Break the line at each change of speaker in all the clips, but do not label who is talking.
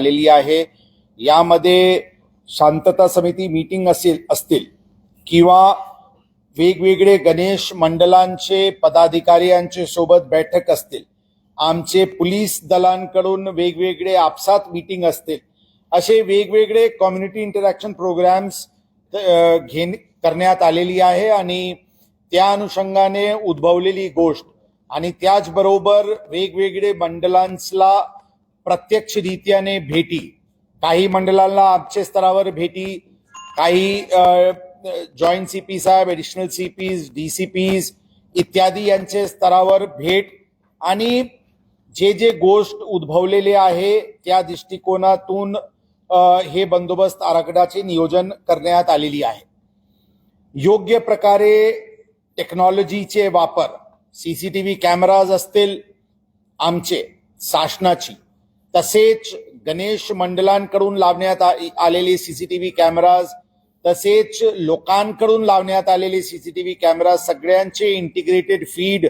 आलेली आहे. यामध्ये शांतता समिती मीटिंग असेल असतील किंवा वेगवेगळे गणेश मंडळांचे पदाधिकारी यांचे सोबत बैठक असतील आमचे पोलीस दलांकडून वेगवेगळे आपसात मीटिंग असतील असे वेगवेगळे कम्युनिटी इंटरॅक्शन प्रोग्राम्स घेण करण्यात आलेली आहे आणि त्या अनुषंगाने उद्भवलेली गोष्ट आणि त्याचबरोबर वेगवेगळे मंडलांसला प्रत्यक्षरित्याने भेटी. काही मंडळांना आमच्या स्तरावर भेटी काही जॉईंट सी पी साहेब additional C Ps D C Ps इत्यादी यांचे स्तरावर भेट आणि जे जे गोष्ट उद्भवलेले आहे त्या दृष्टिकोनातून हे बंदोबस्त आराखड्याचे नियोजन करण्यात आलेली आहे. योग्य प्रकारे टेक्नॉलॉजीचे वापर C C T V cameras असतील आमचे शासनाची तसेच गणेश मंडळांकडून लावण्यात आलेले सीसीटीव्ही कॅमेराज तसेच लोकांकडून लावण्यात आलेले सीसीटीव्ही कॅमेरा सगळ्यांचे इंटिग्रेटेड फीड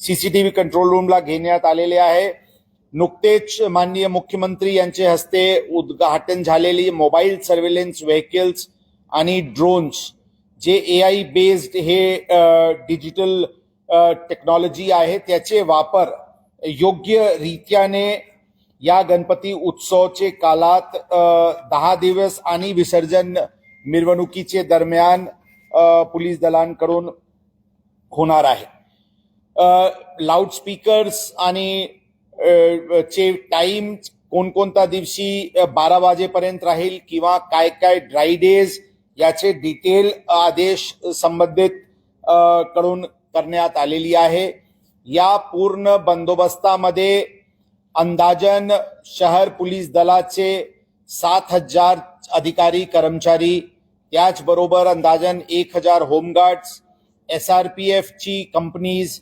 सीसीटीव्ही कंट्रोल रूमला घेण्यात आलेले आहे. नुकतेच माननीय मुख्यमंत्री यांचे हस्ते उद्घाटन झालेली मोबाईल सर्व्हेलन्स व्हेकल्स आणि ड्रोन्स जे ए आय बेस्ड हे डिजिटल टेक्नॉलॉजी आहे त्याचे वापर योग्य रीत्याने या गणपती उत्सवचे कालात दहा दिवस आणि विसर्जन मिरवणुकीचे दरम्यान पोलीस दलांकडून होणार आहे. लाऊडस्पीकर्स आणि चे टाईम कोणकोणत्या दिवशी बारा वाजेपर्यंत राहील किंवा काय काय ड्राय डेज याचे डिटेल आदेश संबंधित कडून करण्यात आलेली आहे. या पूर्ण बंदोबस्तामध्ये अंदाजन शहर पोलीस दलाचे सात हजार अधिकारी कर्मचारी त्याचबरोबर अंदाजन एक हजार home guards S R P एफची companies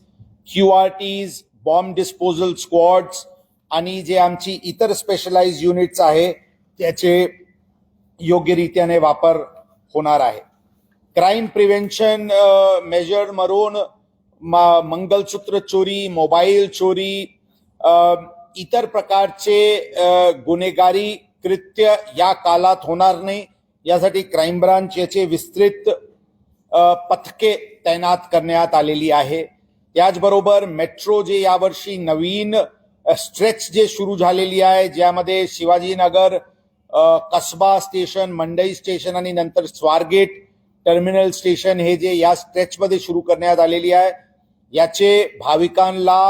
Q R Ts bomb disposal squads आणि जे आमची इतर स्पेशलाइज युनिट्स आहे त्याचे योग्यरीत्याने वापर होणार आहे. क्राईम प्रिव्हेन्शन मेजर मरून म- मंगलसूत्र चोरी मोबाईल चोरी इतर प्रकारचे गुन्हेगारी कृत्य या कालात होणार नाही. यासाठी क्राईम ब्रांच याचे विस्तृत पथके तैनात करण्यात आलेली आहे. त्याचबरोबर मेट्रो जे यावर्षी नवीन स्ट्रेच जे सुरू झालेली आहे ज्यामध्ये शिवाजीनगर कसबा स्टेशन मंडई स्टेशन आणि नंतर स्वारगेट टर्मिनल स्टेशन हे जे या स्ट्रेचमध्ये सुरू करण्यात आलेली आहे याचे भाविकांना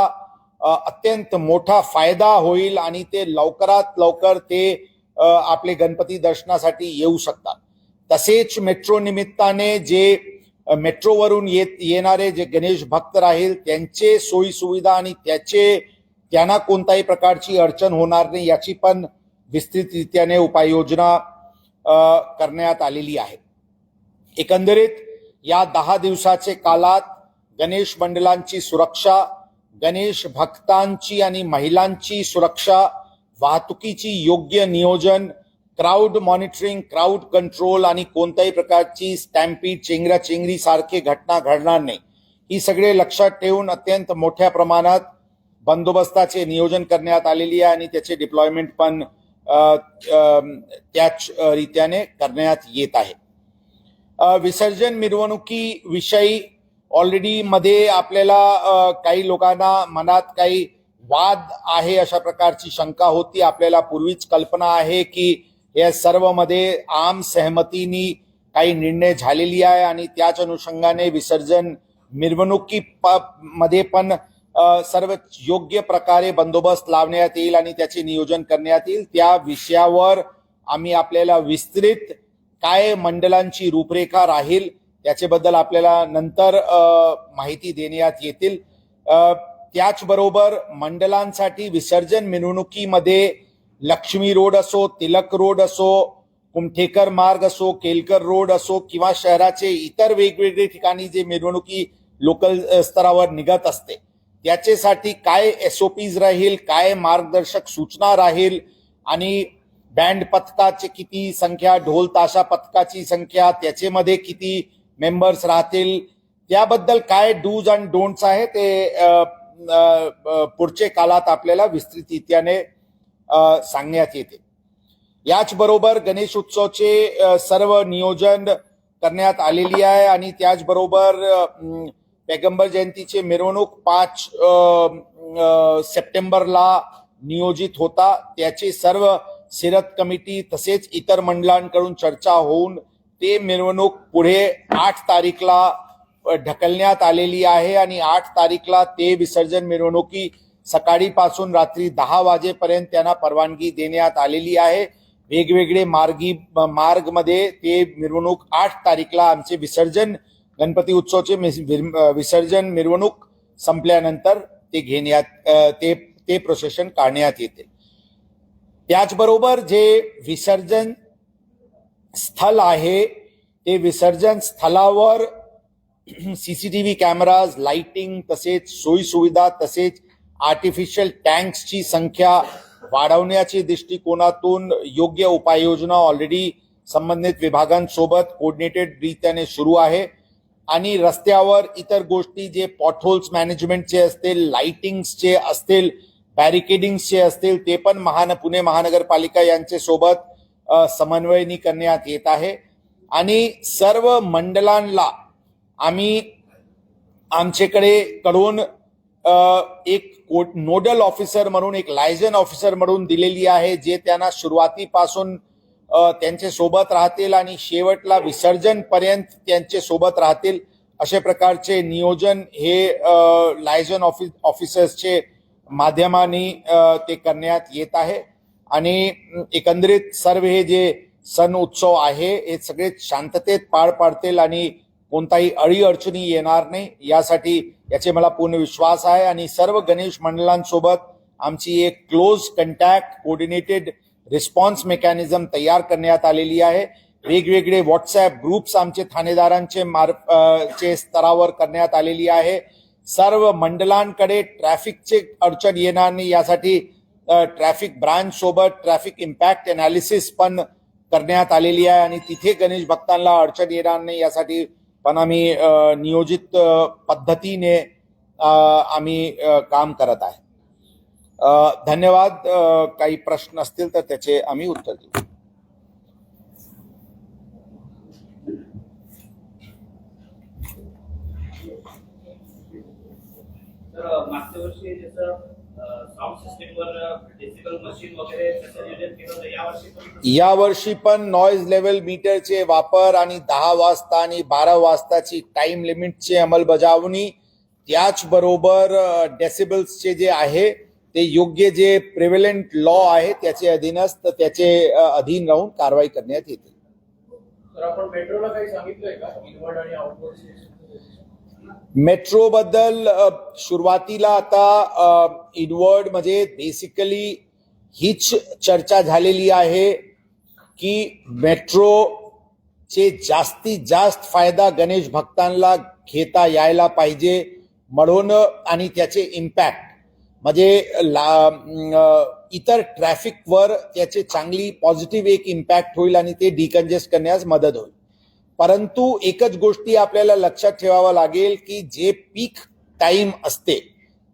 अत्यंत मोठा फायदा होईल आणि ते लवकरात लवकर ते आपले गणपती दर्शनासाठी येऊ शकतात. तसेच मेट्रो निमित्ताने जे मेट्रोवरून येत येणारे जे गणेश भक्त राहील त्यांचे सोयी सुविधा आणि त्याचे त्यांना कोणत्याही प्रकारची अडचण होणार नाही याची पण विस्तृतरित्याने उपाययोजना करण्यात आलेली आहे. एकंदरीत या दहा दिवसाचे कालात गणेश मंडळांची सुरक्षा गणेश भक्तांची आणि महिलांची सुरक्षा वाहतुकीची योग्य नियोजन क्राऊड मॉनिटरिंग क्राऊड कंट्रोल आणि कोणत्याही प्रकारची स्टॅम्पी चेंगरा चेंगरी सारखे घटना घडणार नाही. ही सगळे लक्षात ठेवून अत्यंत मोठ्या प्रमाणात बंदोबस्ताचे नियोजन करण्यात आलेली आहे आणि त्याचे डिप्लॉयमेंट पण त्याच रित्याने रीत्याने करण्यात येत आहे. विसर्जन मिरवणुकी विषयी ऑलरेडी मध्ये आपल्याला काही लोकांना मनात काही वाद आहे अशा प्रकारची शंका होती. आपल्याला पूर्वीच कल्पना आहे की या सर्वमध्ये आम सहमतीनी काही निर्णय झालेली आहे आणि त्याच अनुषंगाने विसर्जन मिरवणुकी प- मध्ये पण सर्व योग्य प्रकारे बंदोबस्त लावण्यात येईल आणि त्याचे नियोजन करण्यात येईल. त्या विषयावर आम्ही आपल्याला विस्तृत काय मंडळांची रूपरेखा राहील याच्याबद्दल आपल्याला नंतर माहिती देण्यात येतील. त्याचबरोबर मंडलांसाठी विसर्जन मिरवणुकीमध्ये लक्ष्मी रोड असो तिलक रोड असो कुमठेकर मार्ग असो केलकर रोड असो किंवा शहराचे इतर वेगवेगळे ठिकाणी जे मिरवणुकी लोकल स्तरावर निघत असते त्याच्यासाठी काय एसओपीज राहील काय मार्गदर्शक सूचना राहील आणि बँड पथकाची किती संख्या ढोल ताशा पथकाची संख्या त्याच्यामध्ये किती मेंबर्स राहतील. त्याबद्दल काय डूज अँड डोंट्स आहे ते पुढचे काळात आपल्याला विस्तृतित्याने सांगण्यात येते. याचबरोबर गणेश उत्सवचे सर्व नियोजन करण्यात आलेली आहे आणि त्याचबरोबर पैगंबर जयंतीचे मिरवणूक पाच सप्टेंबरला नियोजित होता. त्याची सर्व सिरत कमिटी तसेच इतर मंडळांकडून चर्चा होऊन ते मिरवणूक पुढे आठ तारीखला ढकलण्यात आलेली आहे आणि आठ तारीखला ते विसर्जन मिरवणुकी सकाळीपासून रात्री दहा वाजेपर्यंत त्यांना परवानगी देण्यात आलेली आहे. वेगवेगळे मार्गी मार्गमध्ये ते मिरवणूक आठ तारीखला आमचे विसर्जन गणपती उत्सवचे मिस- विर- विसर्जन मिरवणूक संपल्यानंतर ते घेण्यात ते ते प्रोसेशन काढण्यात येते. त्याचबरोबर जे विसर्जन स्थल आहे. ते विसर्जन स्थळावर व्ही कॅमेराज लाइटिंग तसेच सोयीसुविधा तसेच आर्टिफिशियल टँक्सची संख्या वाढवण्याच्या दृष्टिकोनातून योग्य उपाययोजना ऑलरेडी संबंधित विभागांसोबत कोऑर्डिनेटेड रीत्याने सुरू आहे. आणि रस्त्यावर इतर गोष्टी जे पॉटहोल्स मॅनेजमेंटचे असतील लाइटिंग्सचे असतील बॅरिकेडिंग्सचे असतील ते पण महान पुणे महानगरपालिका यांचे सोबत समन्वयनी करण्यात येत आहे. आणि सर्व मंडलांना आम्ही आमच्याकडे कडून एक कोट नोडल ऑफिसर म्हणून एक लायझन ऑफिसर म्हणून दिलेली आहे जे त्यांना सुरुवातीपासून त्यांच्यासोबत राहतील आणि शेवटला विसर्जन पर्यंत त्यांचे सोबत राहतील. अशा प्रकारचे नियोजन हे लायझन ऑफिस ऑफिसर्सचे माध्यमाने ते करण्यात येत आहे. आणि एकंदरीत सर्व हे जे सण उत्सव आहे हे सगळे शांततेत पार पाडतील आणि कोणताही अडी अडचणी येणार नाही. यासाठी याचे मला पूर्ण विश्वास आहे आणि सर्व गणेश मंडळांसोबत आमची एक close contact coordinated response mechanism तयार करण्यात आलेली आहे. वेगवेगळे व्हॉट्सअप ग्रुप्स आमचे ठाणेदारांचे मार चे स्तरावर करण्यात आलेली आहे. सर्व मंडळांकडे ट्रॅफिकचे अडचण येणार नाही. यासाठी ट्रॅफिक ब्रांच सोबत ट्रॅफिक इम्पॅक्ट अनालिसिस पण करण्यात आलेली आहे आणि तिथे गणेश भक्तांना अडचण येणार नाही यासाठी पण आम्ही नियोजित पद्धतीने आम्ही काम करत आहे. धन्यवाद. काही प्रश्न असतील तर त्याचे आम्ही उत्तर देऊ.
मागच्या वर्षी यावर्षी पण
नॉइज लेवल मीटरचे वापर आणि दहा वाजता आणि बारा वाजताची टाइम लिमिटची अंमलबजावणी त्याचबरोबर डेसिबल्सचे जे आहे ते योग्य जे प्रिव्हिलंट लॉ आहे त्याचे अधीनस्थ त्याचे अधीन राहून कारवाई करण्यात येते.
तर आपण मेट्रोला काही सांगितलंय का? इनवर्ड आणि आउटवर्ड
मेट्रो बद्दल सुरुवातीला आता इनवर्ड म्हणजे बेसिकली हीच चर्चा झालेली आहे की मेट्रोचे जास्तीत जास्त फायदा गणेश भक्तांना घेता यायला पाहिजे म्हणून आणि त्याचे इम्पॅक्ट म्हणजे ला इतर ट्रॅफिकवर त्याचे चांगली पॉझिटिव्ह एक इम्पॅक्ट होईल आणि ते डिकंजेस्ट करण्यास मदत होईल. परंतु एकच गोष्टी आपल्याला लक्षात ठेवावं लागेल की जे पीक टाइम असते.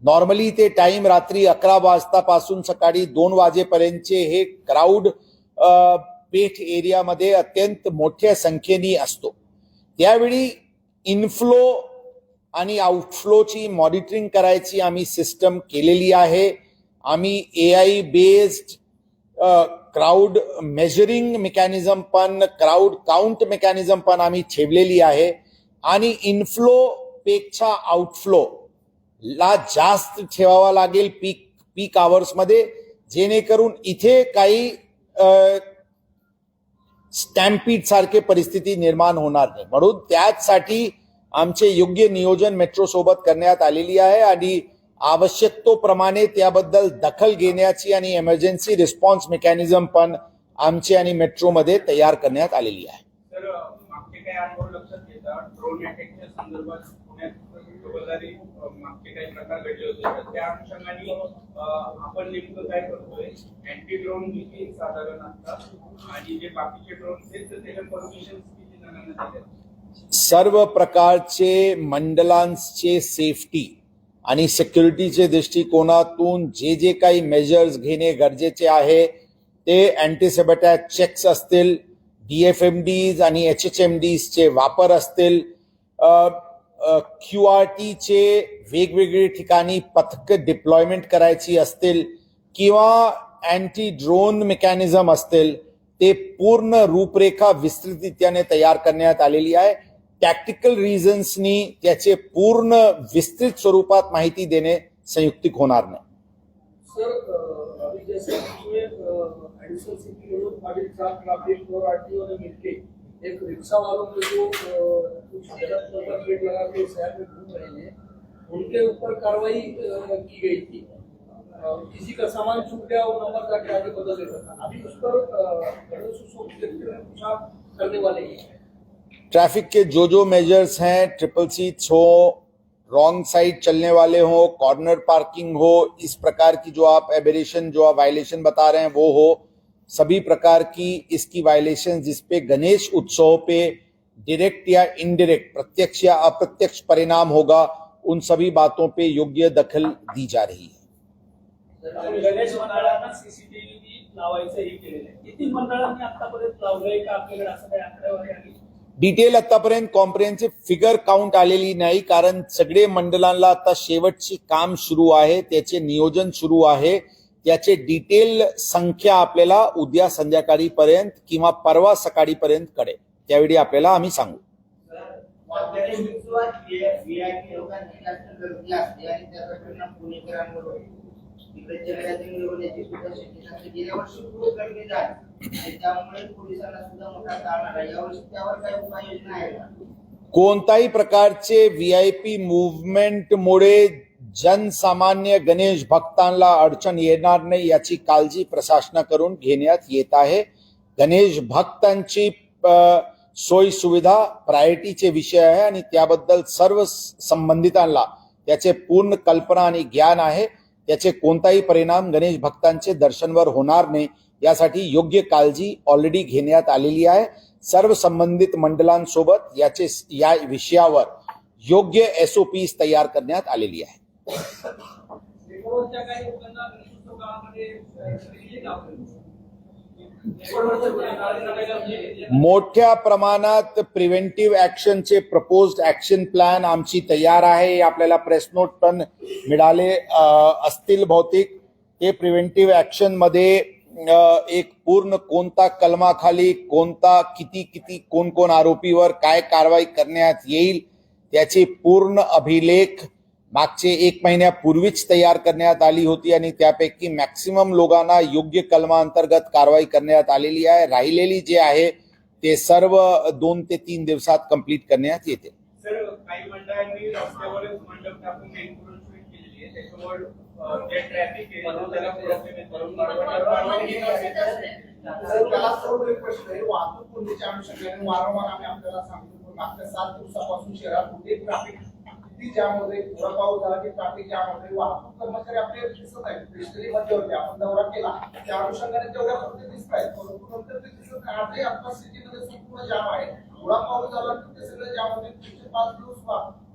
नॉर्मली ते टाइम रात्री अकरा वाजतापासून सकाळी दोन वाजेपर्यंतचे हे क्राऊड पेठ एरियामध्ये अत्यंत मोठ्या संख्येने असतो. त्यावेळी इनफ्लो आणि आउटफ्लोची मॉनिटरिंग करायची आम्ही सिस्टम केलेली आहे. आम्ही A I based crowd measuring mechanism पण क्राऊड काउंट मेकॅनिझम पण आम्ही ठेवलेली आहे. आणि इनफ्लो पेक्षा आउटफ्लो ला जास्त ठेवावा लागेल पीक पीक आवर्समध्ये जेणेकरून इथे काही स्टॅम्पीड सारखे परिस्थिती निर्माण होणार नाही. म्हणून त्याचसाठी आमचे योग्य नियोजन मेट्रो सोबत करण्यात आलेली आहे. आणि आवश्यकतेप्रमाणे त्याबद्दल दखल घेण्याची आणि इमर्जन्सी रिस्पॉन्स मेकॅनिझम पण आमचे आणि मेट्रोमध्ये तयार करण्यात आलेली आहे. सर्व प्रकारचे मंडलांचे सेफ्टी आणि सिक्युरिटीचे दृष्टिकोनातून जे जे काही मेजर्स घेणे गरजेचे आहे ते अँटीसेबॅटॅक चेक्स असतील डी एफ एम डीज आणि एच एच एम डीजचे वापर असतील. क्यू आर टीचे वेगवेगळे ठिकाणी पथक डिप्लॉयमेंट करायची असतील किंवा अँटी ड्रोन मेकॅनिझम असतील ते पूर्ण रूपरेखा विस्तृतरित्याने तयार करण्यात आलेली आहे. टॅक्टिकल रिझन्सनी त्याचे पूर्ण विस्तृत स्वरूपात माहिती देणे संयुक्तिक होणार नाही.
सर एक रिक्शा वालों को जो कुछ गलत लगा के शहर में घूम रहे हैं उनके ऊपर कार्रवाई की गई थी। किसी का सामान छूट गया वो नंबर जाके आगे बदल देता था। अभी उस पर गणेश उत्सव करने वाले हैं?
ट्रैफ़िक के जो जो मेजर्स हैं ट्रिपल सीट्स हो रॉन्ग साइड चलने वाले हो कॉर्नर पार्किंग हो, इस प्रकार की जो आप एबेरेशन जो आप वायलेशन बता रहे हैं, वो हो, सभी प्रकार की इसकी वायलेशन जिसपे गणेश उत्सव पे डायरेक्ट या इनडायरेक्ट प्रत्यक्ष या अप्रत्यक्ष परिणाम होगा, उन सभी बातों पे योग्य दखल दी जा रही है।
सीसीटीव्ही लावायचं हे केलेलं आहे. किती मंडळांनी आतापर्यंत लावलंय का आपल्याकडे असं काही आकडेवारी आली?
डिटेल आतापर्यंत कॉम्प्रिहेन्सिव्ह फिगर काउंट आलेली नाही कारण सगळे मंडळांना आता शेवटची काम सुरू आहे त्याचे नियोजन सुरू आहे. त्याचे डिटेल संख्या आपल्याला उद्या संध्याकाळीपर्यंत किंवा परवा सकाळीपर्यंत कळेल. त्यावेळी आपल्याला आम्ही सांगू.
कोणत्याही मिळवण्याची सुद्धा गेल्या वर्षी खूप झाली. आणि त्यामुळे पोलिसांना सुद्धा मोठा ताण आला. यावर्षी त्यावर उपाययोजना आहे का?
कोणताही प्रकारचे व्ही आय पी मुवमेंटमुळे जनसामान्य गणेश भक्तांना अडचण येणार नाही याची काळजी प्रशासनाकडून घेण्यात येत आहे. गणेश भक्तांची सोयी सुविधा प्रायोरिटीचे विषय आहे आणि त्याबद्दल सर्व संबंधितांना त्याचे पूर्ण कल्पना आणि ज्ञान आहे. त्याचे कोणताही परिणाम गणेश भक्तांचे दर्शनवर होणार नाही. यासाठी योग्य काळजी ऑलरेडी घेण्यात आलेली आहे. सर्व संबंधित मंडळांसोबत याचे या विषयावर योग्य एसओपी तयार करण्यात आलेली आहे.
काही
मोठ्या प्रमाणात प्रिव्हेंटिव्ह ऍक्शनचे प्रपोज्ड ऍक्शन प्लॅन आमची तयार आहे. हे आपल्याला प्रेस नोट पण मिळाले असतील भौतिक ते प्रिव्हेंटिव्ह ऍक्शनमध्ये एक पूर्ण कोणता कलमाखाली कोणता किती किती कोण कोण आरोपीवर काय कारवाई करण्यात येईल त्याचे पूर्ण अभिलेख मागचे एक महिन्यापूर्वीच तयार करण्यात आली होती आणि त्यापैकी मॅक्सिमम लोकांना योग्य कलमांतर्गत कारवाई करण्यात आलेली आहे. राहिलेली जे आहे ते सर्व दोन ते तीन दिवसात कंप्लीट करण्यात येते.
वाहतूक कोंडीच्या अनुषंगाने वारंवार आम्ही आपल्याला सांगतो. पण मागच्या सात दिवसापासून शहरात कुठे ट्रॅफिक किती ज्यामध्ये होते थोडा पाऊस झाला की ट्रॅफिक जाम होते वाहतूक कर्मचारी आपले दिसत आहेत. स्पेशली मध्यवर्ती आपण दौरा केला. त्या अनुषंगाने तेवढ्या फक्त दिसत आहेत. परंतु नंतर ते दिसत नाही. आजही आपल्या सिटीमध्ये संपूर्ण जाम आहे. थोडा पाऊस झाला की ते सगळे जाम होते पुढचे पाच दिवस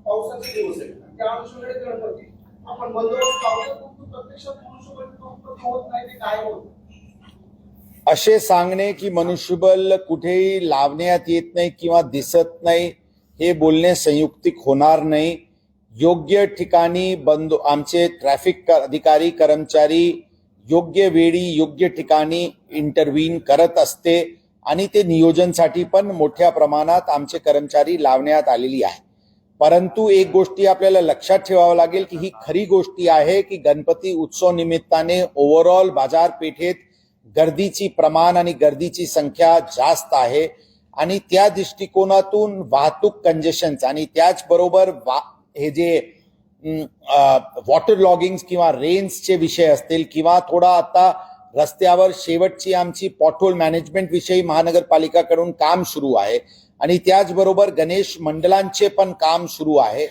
पावसाचे दिवस आहेत. त्या अनुषंगाने गणपती आपण बंदोबस्त पावले परंतु प्रत्यक्षात मनुष्यबळ होत नाही ते काय होत?
असे सांगणे की मनुष्यबल कुठेही लावण्यात येत नाही किंवा दिसत नाही हे बोलणे संयुक्तिक होणार नाही. योग्य ठिकाणी बंद आमचे ट्रॅफिक क- अधिकारी कर्मचारी योग्य वेळी योग्य ठिकाणी इंटरव्हीन करत असते आणि ते नियोजनसाठी पण मोठ्या प्रमाणात आमचे कर्मचारी लावण्यात आलेली आहे. परंतु एक गोष्टी आपल्याला लक्षात ठेवावं लागेल की ही खरी गोष्टी आहे की गणपती उत्सव निमित्ताने ओव्हरऑल बाजारपेठेत गर्दीची प्रमाण आणि गर्दीची संख्या जास्त आहे आणि त्या दृष्टिकोनातून वाहतूक कंजेशन्स आणि त्याचबरोबर वा हे जे वॉटर लॉगिंग किंवा रेन्सचे विषय असतील किंवा थोडा आता रस्त्यावर शेवटची आमची पॉटहोल मॅनेजमेंट विषयी महानगरपालिकाकडून काम सुरू आहे आणि त्याचबरोबर गणेश मंडळांचे पण काम सुरू आहे.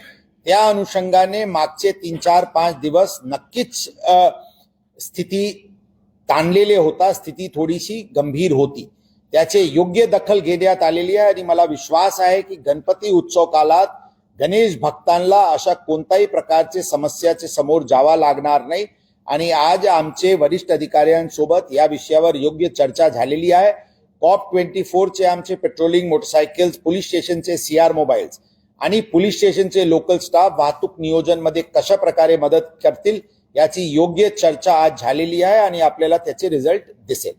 त्या अनुषंगाने मागचे तीन चार पाच दिवस नक्कीच स्थिती ताणलेले होता स्थिती थोडीशी गंभीर होती. त्याचे योग्य दखल घेण्यात आलेली आहे आणि मला विश्वास आहे की गणपती उत्सव काळात गणेश भक्तांना अशा कोणत्याही प्रकारचे समस्याचे समोर जावा लागणार नाही. आणि आज आमचे वरिष्ठ अधिकाऱ्यांसोबत या विषयावर योग्य चर्चा झालेली आहे. कॉप ट्वेंटी फोरचे आमचे पेट्रोलिंग मोटरसायकल्स पोलीस स्टेशनचे सी आर मोबाईल्स आणि पोलीस स्टेशनचे लोकल स्टाफ वाहतूक नियोजनमध्ये कशा प्रकारे मदत करतील याची योग्य चर्चा आज झालेली आहे आणि आपल्याला त्याचे रिझल्ट दिसेल.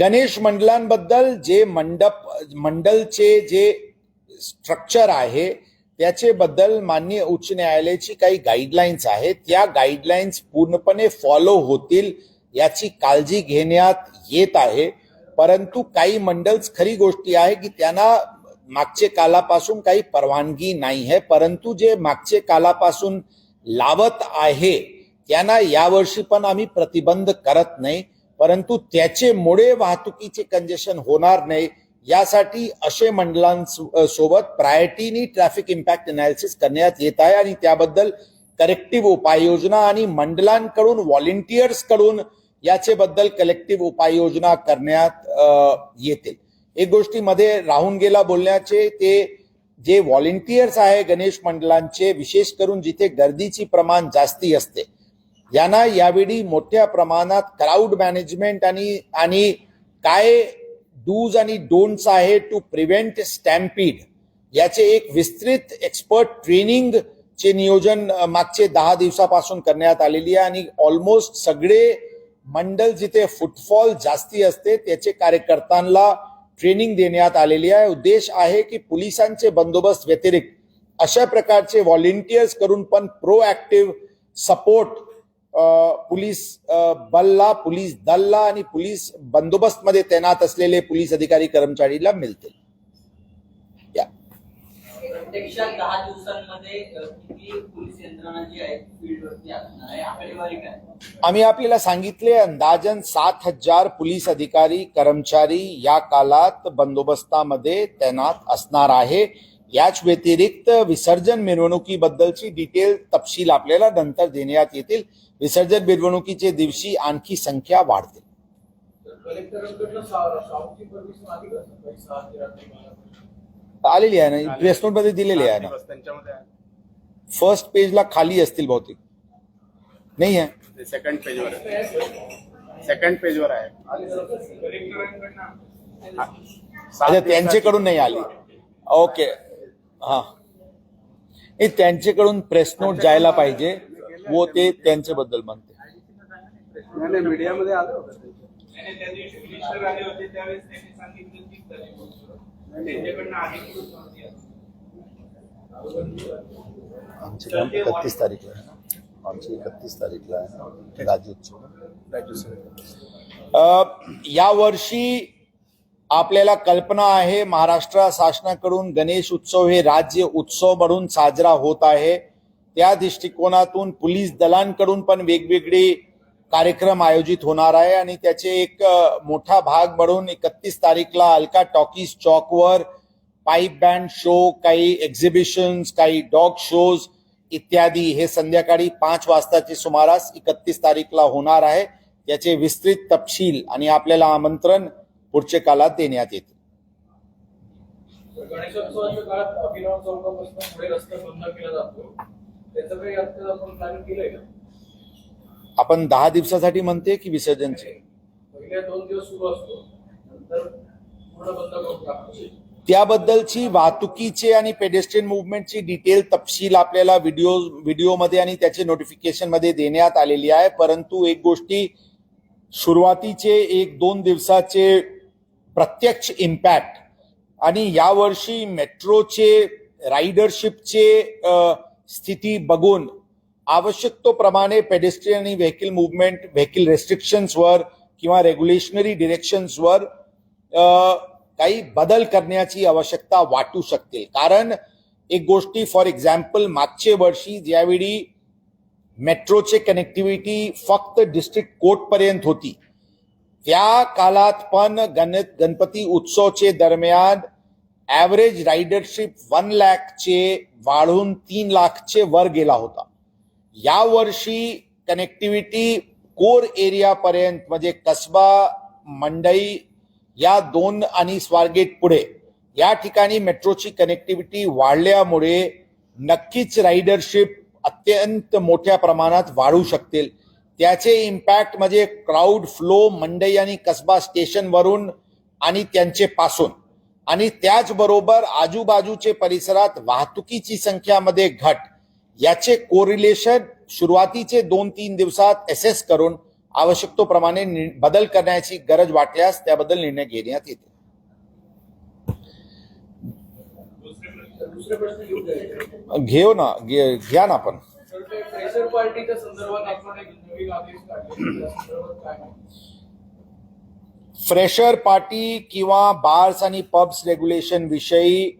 गणेश
मंडळांबद्दल जे मंडप मंडलचे जे स्ट्रक्चर आहे त्याचे बद्दल माननीय उच्च न्यायालयाची काही गाईडलाईन्स आहेत. त्या गाईडलाईन्स पूर्णपणे फॉलो होतील याची काळजी घेण्यात येत आहे. परंतु काही मंडल्स खरी गोष्टी आहे की त्यांना मागचे कालापासून काही परवानगी नाही आहे. परंतु जे मागचे कालापासून लावत आहे त्यांना यावर्षी पण आम्ही प्रतिबंध करत नाही परंतु त्याचेमुळे वाहतुकीचे कंजेशन होणार नाही. यासाठी असे मंडळांसोबत प्रायोरिटीनी ट्रॅफिक इम्पॅक्ट अनालिसिस करण्यात येत आहे आणि त्याबद्दल करेक्टिव्ह उपाययोजना आणि मंडळांकडून व्हॉलेंटियर्सकडून याचे बद्दल कलेक्टिव्ह उपाययोजना करण्यात येतील. एक गोष्टीमध्ये राहून गेला बोलण्याचे ते जे व्हॉलेंटियर्स आहे गणेश मंडळांचे विशेष करून जिथे गर्दीची प्रमाण जास्ती असते यांना यावेळी मोठ्या प्रमाणात क्राऊड मॅनेजमेंट आणि आणि काय डूज आणि डोंट्स आहे टू प्रिव्हेंट स्टॅम्पीड याचे एक विस्तृत एक्सपर्ट ट्रेनिंग चे नियोजन मागचे दहा दिवसापासून करण्यात आलेली आहे आणि ऑलमोस्ट सगळे मंडल जिथे फुटफॉल जास्ती असते त्याचे कार्यकर्त्यांना ट्रेनिंग देण्यात आलेली आहे. उद्देश आहे की पोलिसांचे बंदोबस्त व्यतिरिक्त अशा प्रकारचे व्हॉलेंटियर्स करून पण प्रोएक्टिव्ह सपोर्ट पोलीस बलला पोलीस दलला आणि पोलीस बंदोबस्तमध्ये तैनात असलेले पोलीस अधिकारी कर्मचारीला मिळतील. या. आम्ही आपल्याला सांगितले अंदाजन सात हजार पोलीस अधिकारी कर्मचारी या काळात बंदोबस्तामध्ये तैनात असणार आहे. याच व्यतिरिक्त विसर्जन मिरवणुकीबद्दलची डिटेल तपशील आपल्याला नंतर देण्यात येतील. विसर्जन मिरवणुकीचे दिवशी आणखी संख्या वाढते. आलेली आहे ना प्रेस नोटमध्ये दिलेली आहे ना. फर्स्ट पेजला खाली असतील बहुतेक. नाही आहे?
सेकंड पेजवर सेकंड पेजवर आहे.
अच्छा त्यांच्याकडून नाही आली. ओके हा. हे त्यांच्याकडून प्रेस नोट जायला पाहिजे. व ते त्यांच्याबद्दल म्हणते.
नाही मीडियामध्ये आलं. होतं ते.
आणि त्या दिवशी मिनिस्टर आले होते त्यावेळेस त्यांनी सांगितलं की त्यांच्याकडनं अधिकृत नव्हती आली.
आमचे काम एकतीस तारीखला आहे. ना आमची एकतीस तारीखला आहे राज्योत्सव या वर्षी आपल्याला कल्पना आहे महाराष्ट्र शासनाकडून गणेश उत्सव हे राज्य उत्सव म्हणून साजरा होत आहे. त्या दृष्टिकोनातून पोलीस दलांकडून पण वेगवेगळे कार्यक्रम आयोजित होणार आहे आणि त्याचे एक मोठा भाग म्हणून एकतीस तारीखला अलका टॉकीज चौकवर पाईप बँड शो काही एक्झिबिशन्स काही डॉग शोज इत्यादी हे संध्याकाळी पाच वाजताचे सुमारास एकतीस तारीखला होणार आहे. याचे विस्तृत तपशील आणि आपल्याला आमंत्रण पुढच्या काळात देण्यात येत
गणेशोत्सवाच्या काळात अभिनव चौकापासून पुढे रस्ता बंद केला जातो. आपण
दहा दिवसासाठी म्हणते की विसर्जनचे? त्याबद्दलची वाहतुकीचे आणि पेडेस्ट्रियन मुवमेंटची डिटेल तपशील आपल्याला व्हिडिओ व्हिडिओमध्ये आणि त्याचे नोटिफिकेशनमध्ये देण्यात आलेली आहे. परंतु एक गोष्टी सुरुवातीचे एक दोन दिवसाचे प्रत्यक्ष इम्पॅक्ट आणि यावर्षी मेट्रोचे रायडरशिपचे स्थिती बघून आवश्यकतेप्रमाणे पेडेस्ट्रियन आणि व्हेकल मुवमेंट व्हेकल रेस्ट्रिक्शन्सवर किंवा रेग्युलेशनरी डिरेक्शन्सवर काही बदल करण्याची आवश्यकता वाटू शकते. कारण एक गोष्टी फॉर एक्झाम्पल मागचे वर्षी ज्यावेळी मेट्रोचे कनेक्टिव्हिटी फक्त डिस्ट्रिक्ट कोर्ट पर्यंत होती त्या काळात पण गण गणपती उत्सवचे दरम्यान ॲव्हरेज रायडरशिप वन लॅकचे वाढून तीन लाखचे वर गेला होता. यावर्षी कनेक्टिव्हिटी कोर एरियापर्यंत म्हणजे कसबा मंडई या दोन आणि स्वारगेट पुढे या ठिकाणी मेट्रोची कनेक्टिव्हिटी वाढल्यामुळे नक्कीच रायडरशिप अत्यंत मोठ्या प्रमाणात वाढू शकतील. त्याचे इम्पॅक्ट म्हणजे क्राऊड फ्लो मंडई आणि कसबा स्टेशनवरून आणि त्यांचे पासून. आणि त्याचबरोबर आजूबाजूचे परिसरात वाहतुकीची संख्यामध्ये घट. याचे कोरिलेशन सुरुवातीचे दोन तीन दिवसात एसेस करून आवश्यकतोप्रमाणे नि- बदल करण्याची गरज वाटल्यास त्याबद्दल निर्णय घेण्यात
येते
घेऊ ना घ्या ना आपण फ्रेशर पार्टी किंवा बार्स आणि पब्स रेग्युलेशन विषयी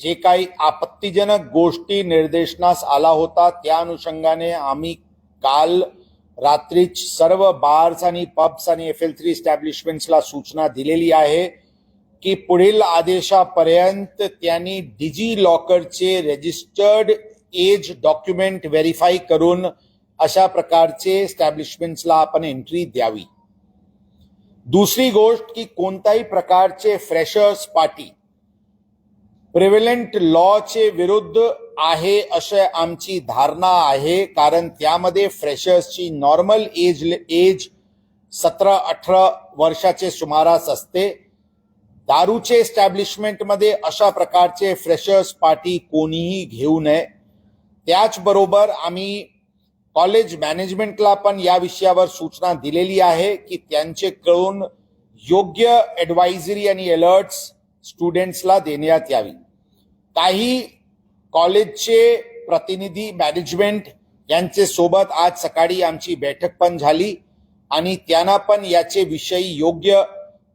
जे काही आपत्तीजनक गोष्टी निर्देशनास आला होता त्या अनुषंगाने आम्ही काल रात्रीच सर्व बार्स आणि पब्स आणि एफ एल थ्री इस्टॅब्लिशमेंट्सला सूचना दिलेली आहे की पुढील आदेशापर्यंत त्यांनी डिजी लॉकरचे रजिस्टर्ड एज डॉक्युमेंट व्हेरीफाय करून अशा प्रकारचे स्टॅब्लिशमेंट्सला आपण एंट्री द्यावी. दुसरी गोष्ट की कोणत्याही प्रकारचे फ्रेशर्स पार्टी प्रिव्हिलंट लॉचे विरुद्ध आहे अशी आमची धारणा आहे. कारण त्यामध्ये फ्रेशर्सची नॉर्मल एज एज सतरा अठरा वर्षाचे सुमारास असते. दारूचे एस्टॅब्लिशमेंटमध्ये अशा प्रकारचे फ्रेशर्स पार्टी कोणीही घेऊ नये. त्याचबरोबर आम्ही कॉलेज मॅनेजमेंटला पण या विषयावर सूचना दिलेली आहे की त्यांचे कळून योग्य ॲडवायझरी आणि अलर्ट्स स्टुडंट्सला देण्यात यावी. काही कॉलेजचे प्रतिनिधी मॅनेजमेंट यांचे सोबत आज सकाळी आमची बैठक पण झाली आणि त्यांना पण याचे विषयी योग्य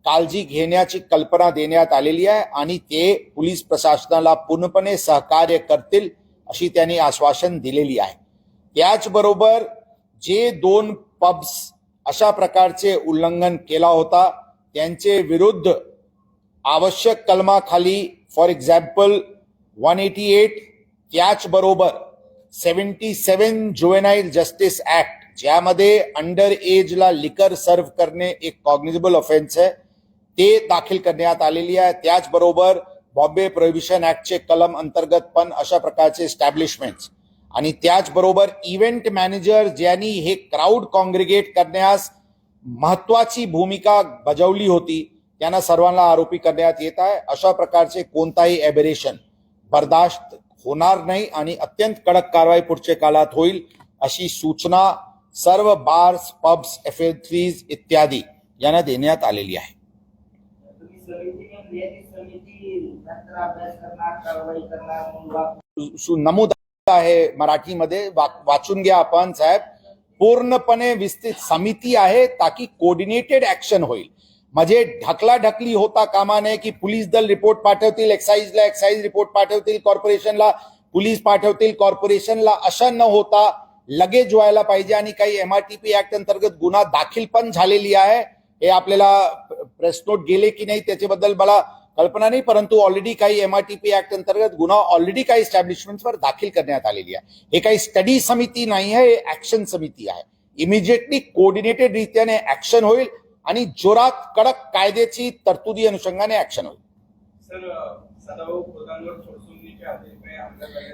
काळजी घेण्याची कल्पना देण्यात आलेली आहे आणि ते पोलीस प्रशासनाला पूर्णपणे सहकार्य करतील अशी त्यांनी आश्वासन दिलेली आहे. त्याचबरोबर जे दोन पब्स अशा प्रकारचे उल्लंघन केला होता त्यांचे विरुद्ध आवश्यक कलमाखाली for example one eighty eight त्याचबरोबर seventy seven juvenile justice act ज्यामध्ये अंडर एजला लिकर सर्व्ह करणे एक कॉग्निझेबल ऑफेन्स आहे ते दाखल करण्यात आलेली आहे. त्याचबरोबर बॉम्बे प्रोहिबिशन ऍक्टचे कलम अंतर्गत पण अशा प्रकारचे एस्टॅब्लिशमेंट आणि त्याचबरोबर इव्हेंट मॅनेजर ज्यांनी हे क्राऊड कॉन्ग्रिगेट करण्यास महत्वाची भूमिका बजावली होती त्यांना सर्वांना आरोपी करण्यात येत आहे. अशा प्रकारचे कोणताही एबेरेशन बर्दाश्त होणार नाही आणि अत्यंत कडक कारवाई पुढच्या काळात होईल अशी सूचना सर्व बार्स पब्स एफ थ्रीज इत्यादी यांना देण्यात आलेली आहे. नमूद आहे मराठीमध्ये. वा- वाचून घ्या आपण साहेब. पूर्णपणे विस्तृत समिती आहे ताकी कोऑर्डिनेटेड ऍक्शन होईल. म्हणजे ढकला ढकली होता कामा नये की पोलीस दल रिपोर्ट पाठवतील एक्साईजला एक्साईज रिपोर्ट पाठवतील कॉर्पोरेशनला पोलीस पाठवतील कॉर्पोरेशनला अशा न होता लगेच व्हायला पाहिजे. आणि काही एमआरटीपी ऍक्ट अंतर्गत गुन्हा दाखल पण झालेली आहे. हे आपल्याला प्रेस नोट गेले की नाही त्याच्याबद्दल मला कल्पना नाही परंतु ऑलरेडी काही एमआरटीपी ऍक्ट अंतर्गत गुन्हा ऑलरेडी काही वर दाखल करण्यात आलेली आहे. हे काही स्टडी समिती नाही आहे हे ऍक्शन समिती आहे. इमिजिएटली कोऑर्डिनेटेड रीत्याने ऍक्शन होईल आणि जोरात कडक कायद्याची तरतुदी अनुषंगाने ऍक्शन होईल.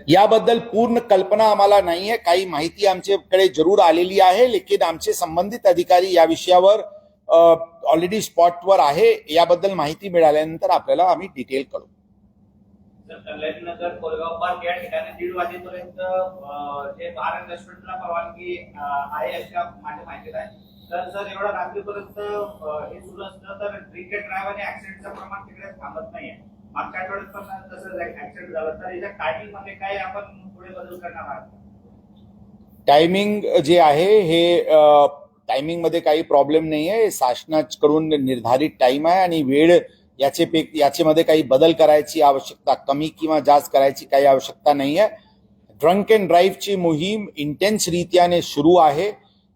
याबद्दल पूर्ण कल्पना आम्हाला नाहीये काही माहिती आमच्याकडे जरूर आलेली आहे लेकिन आमचे संबंधित अधिकारी या विषयावर ऑलरेडी स्पॉटवर आहे याबद्दल माहिती मिळाल्यानंतर आपल्याला आम्ही डिटेल कळू
सर कल्याण नगर कोलगाव पार्क या ठिकाणी दीड वाजेपर्यंत जे बार रेस्टॉरंटला परवानगी आहे अशा माझ्या माहितीत आहे. तर सर एवढं रात्रीपर्यंत हे सुरू असलं तर ड्रिंक अँड ड्राईव्ह आणि ऍक्सिडेंटचं प्रमाण तिकडे थांबत नाहीये. मागच्या आठवड्यात पण तसं ऍक्सिडेंट झालं. तर याच्या टायमिंगमध्ये काय आपण पुढे बदल करणार आहात?
टायमिंग जे आहे हे टायमिंगमध्ये काही प्रॉब्लेम नाही आहे शासनाकडून निर्धारित टाईम आहे आणि वेळ याचे पे याच्यामध्ये काही बदल करायची आवश्यकता कमी किंवा जास्त करायची काही आवश्यकता नाही आहे ड्रंक अँड ड्राईव्हची मोहीम इंटेन्सरित्याने सुरू आहे.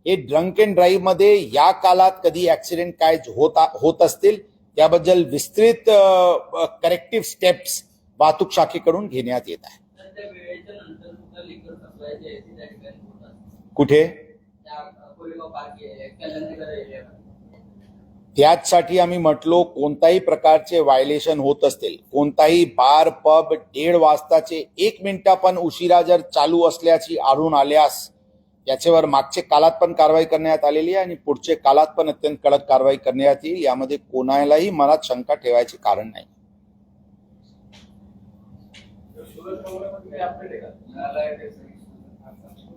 हे ड्रंक अँड ड्राईव्हमध्ये या काळात कधी ॲक्सिडेंट काय होता होत असतील त्याबद्दल विस्तृत करेक्टिव्ह स्टेप्स वाहतूक शाखेकडून घेण्यात येत आहे. कुठे
त्या कोरेगाव पार्क कल्याणनगर एरियामध्ये
त्याचसाठी आम्ही म्हटलो कोणताही प्रकारचे व्हायलेशन होत असतील कोणताही बार पब दीड वाजताचे एक मिनिटा पण उशिरा जर चालू असल्याची आढळून आल्यास याच्यावर मागचे काळात पण कारवाई करण्यात आलेली आहे आणि पुढचे काळात पण अत्यंत कडक कारवाई करण्यात येईल. यामध्ये कोणालाही मनात शंका ठेवायचे कारण नाही.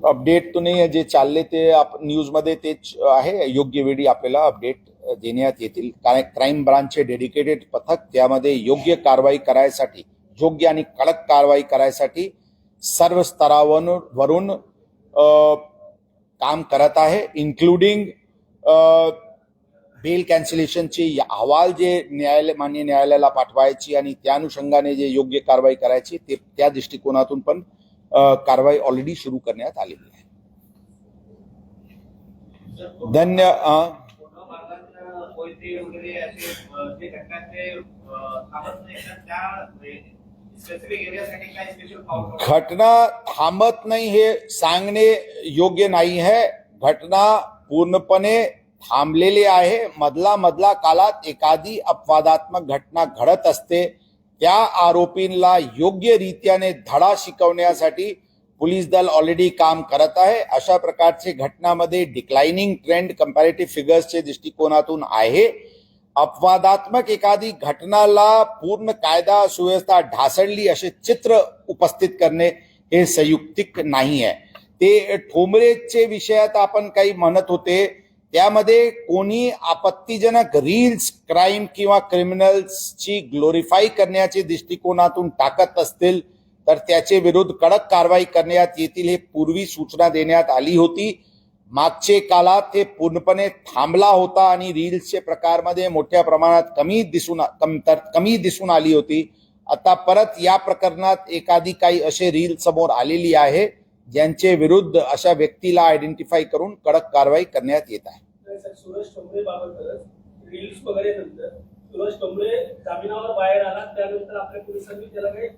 अपडेट
तो नाही जे चालले ते आप न्यूजमध्ये तेच आहे. योग्य वेळी आपल्याला अपडेट देण्यात येतील. कारण क्राईम ब्रांचचे डेडिकेटेड पथक त्यामध्ये योग्य कारवाई करायसाठी योग्य आणि कडक कारवाई करायसाठी सर्व स्तरावरून वरून काम करत आहे. इन्क्लुडिंग बेल कॅन्सलेशनचे अहवाल जे न्यायालय मान्य न्यायालयाला पाठवायची आणि त्या अनुषंगाने जे योग्य कारवाई करायची ते त्या दृष्टिकोनातून पण कारवाई ऑलरेडी सुरू करण्यात आलेली आहे धन्य अ,
पूर्ण भागात कोयते वगैरे असे अ, जे घटना ते अ, थांबत नाही तर त्या स्पेसिफिक एरियासाठी काय स्पेशल पाऊल
घटना थांबत नाही हे सांगणे योग्य नाही आहे घटना पूर्णपणे थांबलेली आहे मधला मधला काळात एखादी अपवादात्मक घटना घडत असते त्या आरोपींना योग्य रीत्याने धडा शिकवण्यासाठी पोलीस दल ऑलरेडी काम करत आहे. अशा प्रकारचे घटनामध्ये डिक्लाइनिंग ट्रेंड कम्पॅरेटिव्ह फिगर्सच्या दृष्टिकोनातून आहे. अपवादात्मक एखादी घटनाला पूर्ण कायदा सुव्यवस्था ढासळली असे चित्र उपस्थित करणे हे संयुक्तिक नाही आहे. ते ठोंबरेचे विषयात आपण काही म्हणत होते. त्यामध्ये कोणी आपत्तीजनक रील्स क्राईम किंवा क्रिमिनल्सची ग्लोरीफाय करण्याच्या दृष्टिकोनातून टाकत असतील तर त्याचे विरुद्ध कडक कारवाई करण्यात येतील हे पूर्वी सूचना देण्यात आली होती. मागचे काळात ते पूर्णपणे थांबला होता आणि रील्सचे प्रकारमध्ये मोठ्या प्रमाणात कमी दिसून कमतर कमी दिसून आली होती. आता परत या प्रकरणात एखादी काही असे रील समोर आलेली आहे. ज्यांचे विरुद्ध अशा व्यक्तीला आयडेंटिफाय करून कडक कारवाई करण्यात येत आहे.
सर, सुरेश वगैरे नंतर सुरेश बाहेर आला त्यानंतर आपल्या पोलिसांनी त्याला काही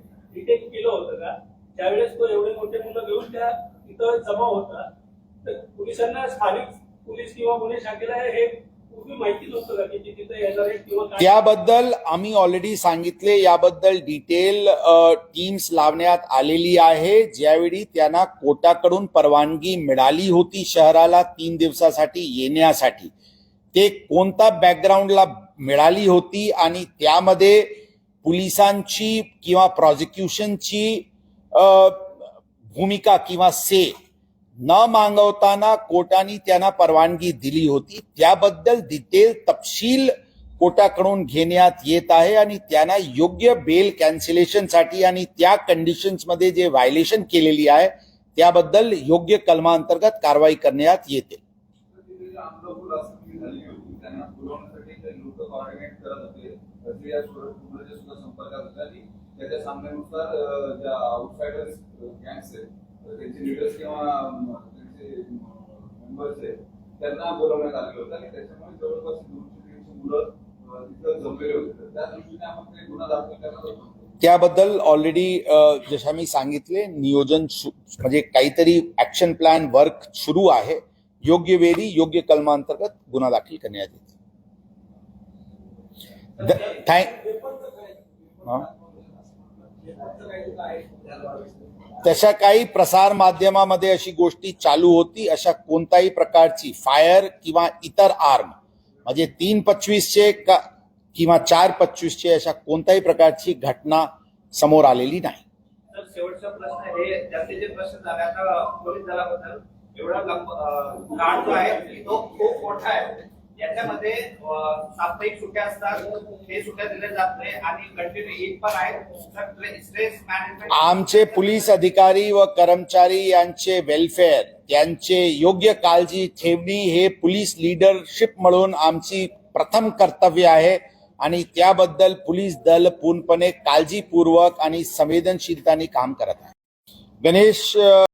केलं होतं का? तो एवढे मोठे मुलं घेऊन तिथं जमा होता तर पोलिसांना स्थानिक पोलीस किंवा गुन्हे शाखेला हे
त्याबद्दल आम्ही ऑलरेडी सांगितले. याबद्दल डिटेल टीम्स लावण्यात आलेली आहे. ज्यावेळी त्यांना कोटाकडून परवानगी मिळाली होती शहराला तीन दिवसासाठी येण्यासाठी ते कोणता बॅकग्राऊंडला मिळाली होती आणि त्यामध्ये पोलिसांची किंवा प्रॉसिक्युशनची भूमिका किंवा से न मागवताना कोर्टाने त्यांना परवानगी दिली होती. त्याबद्दल डिटेल तपशील कोर्टाकडून घेण्यात येत आहे आणि त्यांना योग्य बेल कॅन्सलेशनसाठी आणि त्या कंडिशन्समध्ये जे व्हायलेशन केलेली आहे त्याबद्दल योग्य कलमांतर्गत कारवाई करण्यात येते.
त्याच्या सामन्यानुसार ज्या आउटसाइडर्स गँग्स आहेत त्यांचे लिडर्स किंवा त्यांचे मेंबर्स आहेत त्यांना बोलवण्यात आले होते. आणि त्याच्यामुळे जवळपास दोनशे तीनशे मुलं तिथं जमलेले होते. त्या दृष्टीने आपण ते गुन्हा दाखल करणार होतो
त्याबद्दल ऑलरेडी जसं मी सांगितले नियोजन म्हणजे काहीतरी ऍक्शन प्लॅन वर्क सुरू आहे. योग्य वेळी योग्य कलमांतर्गत गुन्हा दाखल करण्यात येते थँक
वेपनचं काय
हा?
वेपनचं काय काय
तशा काही प्रसार माध्यमामध्ये अशी गोष्टी चालू होती अशा कोणत्याही प्रकारची फायर किंवा इतर आर्म म्हणजे तीन पंचवीसचे का किंवा चार पंचवीसचे अशा कोणत्याही प्रकारची घटना समोर आलेली नाही.
शेवटचा प्रश्न हे जास्तीचे प्रश्न झाले. आता पोलीस दलाबद्दल एवढा लंब- आहे तो खूप मोठा आहे. याच्यामध्ये साप्ताहिक सुट्ट्या असतात. हे सुट्ट्या दिल्या जात नाही आणि कंटिन्यू ईद पण आहे. स्ट्रेस मॅनेजमेंट
आमचे पोलीस अधिकारी व कर्मचारी यांचे वेलफेअर त्यांचे योग्य काळजी ठेवणी हे पोलीस लिडरशिप म्हणून आमची प्रथम कर्तव्य आहे. आणि त्याबद्दल पोलीस दल पूर्णपणे काळजीपूर्वक आणि संवेदनशीलताने काम करत आहे. गणेश